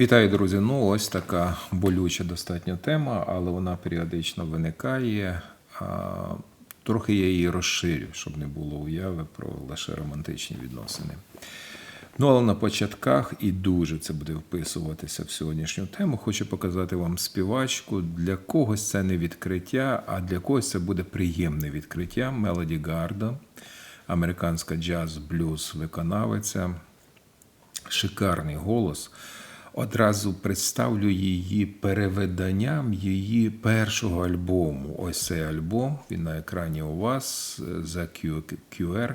Вітаю, друзі. Ну, ось така болюча достатньо тема, але вона періодично виникає. Трохи я її розширю, щоб не було уяви про лише романтичні відносини. Ну, але на початках і дуже це буде вписуватися в сьогоднішню тему. Хочу показати вам співачку. Для когось це не відкриття, а для когось це буде приємне відкриття. Мелоді Гардо, американська джаз-блюз виконавиця шикарний голос. Одразу представлю її перевиданням її першого альбому. Ось цей альбом. Він на екрані у вас за QR.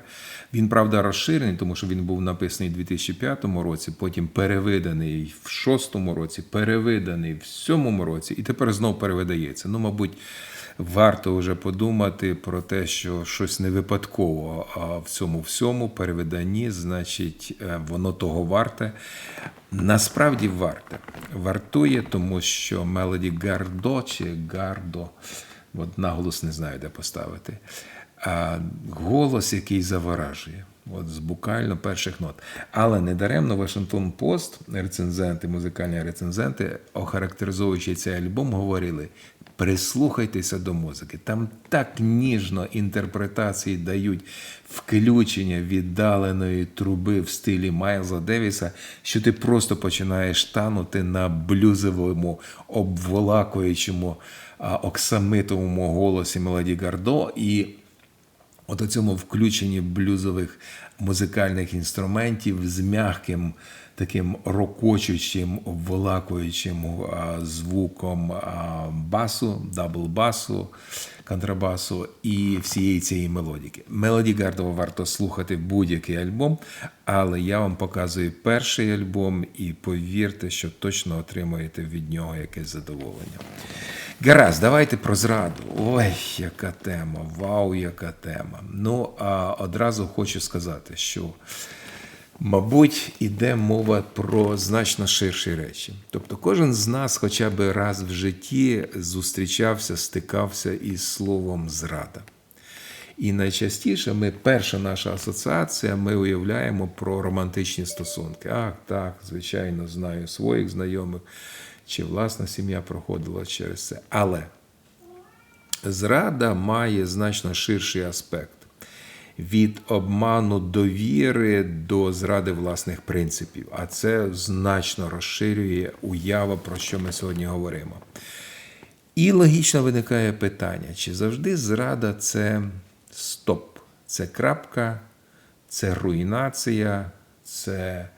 Він, правда, розширений, тому що він був написаний у 2005 році, потім перевиданий в 2006 році, перевиданий в 2007 році, і тепер знов перевидається. Ну, мабуть, варто вже подумати про те, що щось не випадково а в цьому всьому перевиданні, значить, е, воно того варте. Насправді варте. Вартує, тому що Мелоді Гардо чи Гардо, от наголос не знаю, де поставити. А голос, який заворажує. От з буквально перших нот. Але недаремно Вашингтон Пост, рецензенти, музикальні рецензенти, охарактеризовуючи цей альбом, говорили: прислухайтеся до музики. Там так ніжно інтерпретації дають включення віддаленої труби в стилі Майлза Девіса, що ти просто починаєш танути на блюзовому, обволакуючому оксамитовому голосі Мелоді Гардо. і От у цьому включенні блюзових музикальних інструментів з м'яким таким рокочучим, обволакуючим звуком басу, дабл-басу, контрабасу і всієї цієї мелодіки. Мелоді Гардова варто слухати будь-який альбом, але я вам показую перший альбом і повірте, що точно отримаєте від нього якесь задоволення. Гаразд, давайте про зраду. Ой, яка тема, вау, яка тема. Ну, а одразу хочу сказати, що, мабуть, іде мова про значно ширші речі. Тобто, кожен з нас хоча б раз в житті зустрічався, стикався із словом зрада. І найчастіше ми, перша наша асоціація, ми уявляємо про романтичні стосунки. Ах, так, звичайно, знаю своїх знайомих чи власна сім'я проходила через це. Але зрада має значно ширший аспект. Від обману довіри до зради власних принципів. А це значно розширює уява, про що ми сьогодні говоримо. І логічно виникає питання: чи завжди зрада це стоп, це крапка, це руйнація, це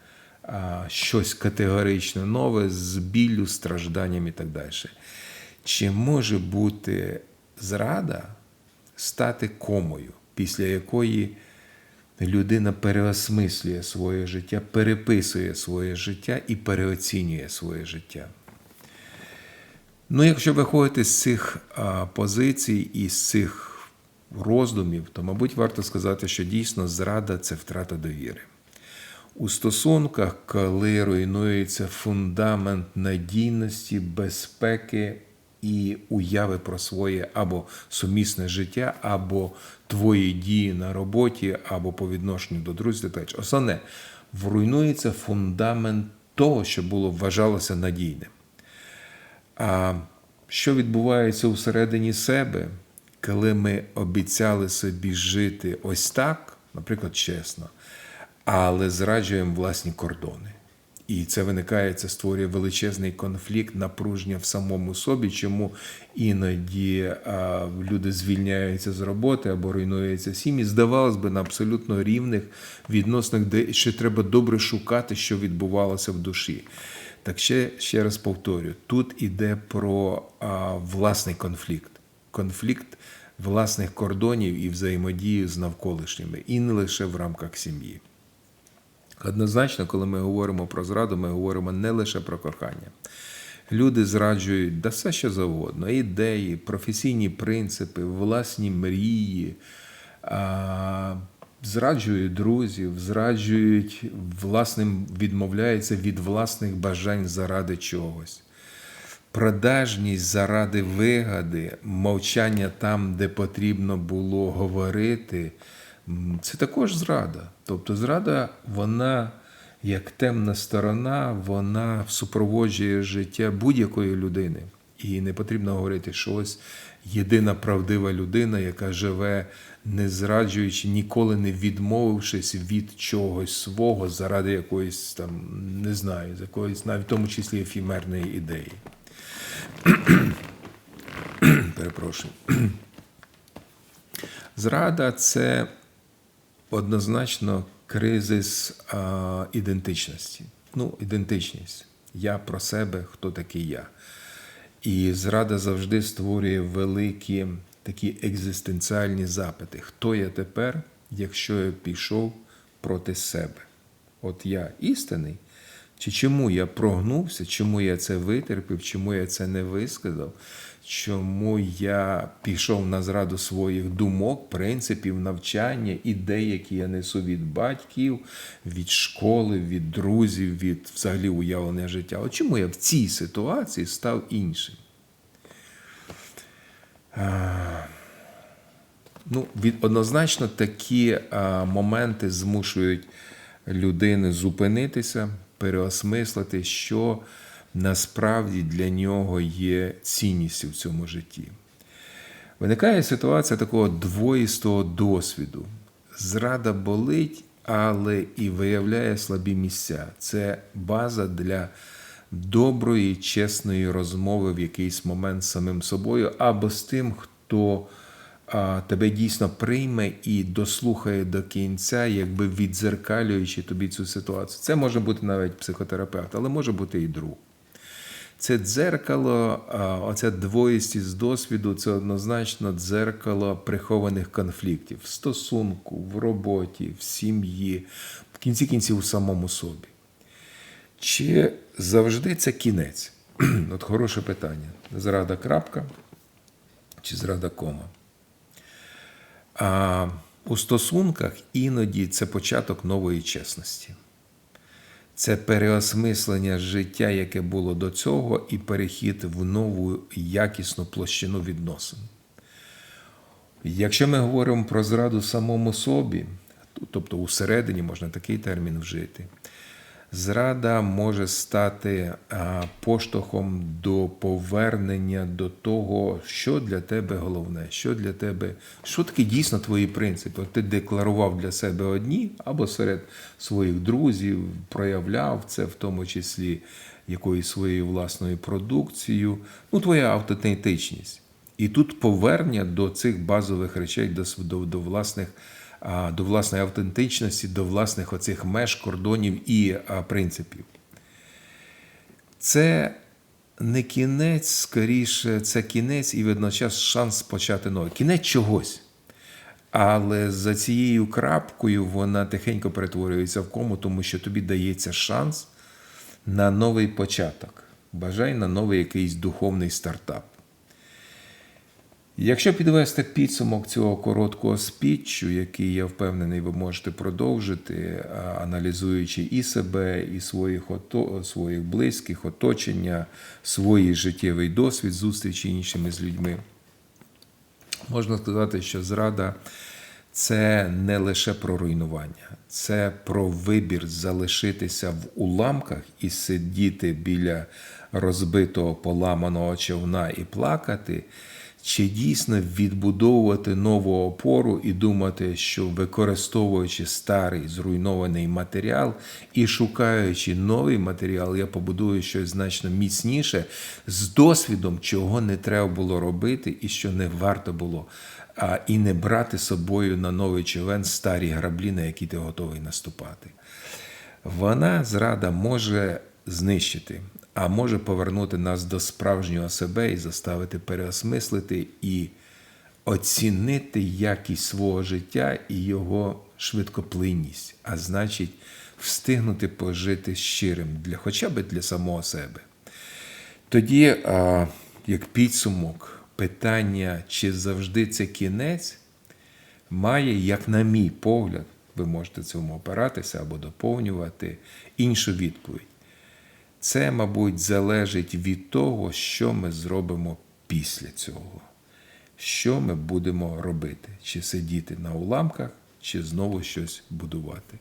щось категорично нове з біллю, стражданням і так далі. Чи може бути зрада стати комою, після якої людина переосмислює своє життя, переписує своє життя і переоцінює своє життя? Ну, якщо виходити з цих позицій і з цих роздумів, то, мабуть, варто сказати, що дійсно зрада це втрата довіри у стосунках, коли руйнується фундамент надійності, безпеки і уяви про своє або сумісне життя, або твої дії на роботі, або по відношенню до друзів. Основне, руйнується фундамент того, що було вважалося надійним. А що відбувається усередині себе, коли ми обіцяли собі жити ось так, наприклад, чесно, але зраджуємо власні кордони. І це виникає, це створює величезний конфлікт, напруження в самому собі, чому іноді а, люди звільняються з роботи або руйнуються сім'ї. Здавалось би, на абсолютно рівних відносинах, де ще треба добре шукати, що відбувалося в душі. Так ще, ще раз повторю: тут іде про а, власний конфлікт. Конфлікт власних кордонів і взаємодії з навколишніми, і не лише в рамках сім'ї. Однозначно, коли ми говоримо про зраду, ми говоримо не лише про кохання. Люди зраджують да все що завгодно: ідеї, професійні принципи, власні мрії, зраджують друзів, зраджують власним, відмовляються від власних бажань заради чогось. Продажність заради вигади, мовчання там, де потрібно було говорити, це також зрада. Тобто зрада, вона як темна сторона, вона супроводжує життя будь-якої людини. І не потрібно говорити, що ось єдина правдива людина, яка живе не зраджуючи, ніколи не відмовившись від чогось свого заради якоїсь там, не знаю, якоїсь навіть в тому числі ефімерної ідеї. Перепрошую. Зрада це однозначно кризис а, ідентичності. Ну, ідентичність. Я про себе, хто такий я. І зрада завжди створює великі такі екзистенціальні запити. Хто я тепер, якщо я пішов проти себе? От я істинний, чи чому я прогнувся, чому я це витерпів, чому я це не висказав, чому я пішов на зраду своїх думок, принципів, навчання, ідей, які я несу від батьків, від школи, від друзів, від взагалі уявлення життя. От чому я в цій ситуації став іншим? Ну, від, однозначно такі а, моменти змушують людини зупинитися, переосмислити, що насправді для нього є цінністю в цьому житті. Виникає ситуація такого двоїстого досвіду. Зрада болить, але і виявляє слабі місця. Це база для доброї, чесної розмови в якийсь момент з самим собою або з тим, хто тебе дійсно прийме і дослухає до кінця, якби відзеркалюючи тобі цю ситуацію. Це може бути навіть психотерапевт, але може бути і друг. Це дзеркало, оця двоїстість з досвіду це однозначно дзеркало прихованих конфліктів в стосунку, в роботі, в сім'ї, в кінці кінців у самому собі. Чи завжди це кінець? От хороше питання. Зрада крапка чи зрада кома? А у стосунках іноді це початок нової чесності. Це переосмислення життя, яке було до цього, і перехід в нову якісну площину відносин. Якщо ми говоримо про зраду самому собі, тобто усередині можна такий термін вжити, зрада може стати поштовхом до повернення до того, що для тебе головне, що для тебе, що таке дійсно твої принципи. Ти декларував для себе одні, або серед своїх друзів проявляв це, в тому числі якоюсь своєю власною продукцією, ну, твоя автентичність. І тут повернення до цих базових речей, до, до, до власних до власної автентичності, до власних оцих меж, кордонів і принципів. Це не кінець, скоріше, це кінець і водночас шанс почати нове. Кінець чогось. Але за цією крапкою вона тихенько перетворюється в кому, тому що тобі дається шанс на новий початок. Бажай на новий якийсь духовний стартап. Якщо підвести підсумок цього короткого спіччю, який я впевнений, ви можете продовжити, аналізуючи і себе, і своїх своїх близьких, оточення, свій життєвий досвід зустрічі іншими з людьми, можна сказати, що зрада це не лише про руйнування, це про вибір залишитися в уламках і сидіти біля розбитого поламаного човна і плакати Чи дійсно відбудовувати нову опору і думати, що використовуючи старий зруйнований матеріал і шукаючи новий матеріал, я побудую щось значно міцніше з досвідом, чого не треба було робити і що не варто було, а і не брати з собою на новий човен старі граблі, на які ти готовий наступати. Вона зрада може знищити, а може повернути нас до справжнього себе і заставити переосмислити і оцінити якість свого життя і його швидкоплинність, а значить, встигнути пожити щирим для хоча б для самого себе. Тоді, як підсумок, питання, чи завжди це кінець, має, як на мій погляд, ви можете цьому опиратися або доповнювати іншу відповідь. Це, мабуть, залежить від того, що ми зробимо після цього. Що ми будемо робити? Чи сидіти на уламках, чи знову щось будувати.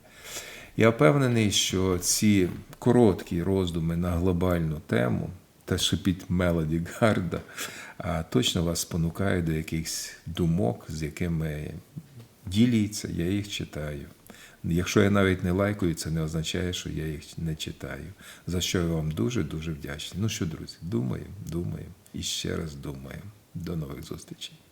Я впевнений, що ці короткі роздуми на глобальну тему та шепіт Мелоді Гарда точно вас спонукають до якихось думок, з якими діліться, я їх читаю. Якщо я навіть не лайкаю, це не означає, що я їх не читаю. За що я вам дуже-дуже вдячний. Ну що, друзі, думаємо, думаємо і ще раз думаємо. До нових зустрічей.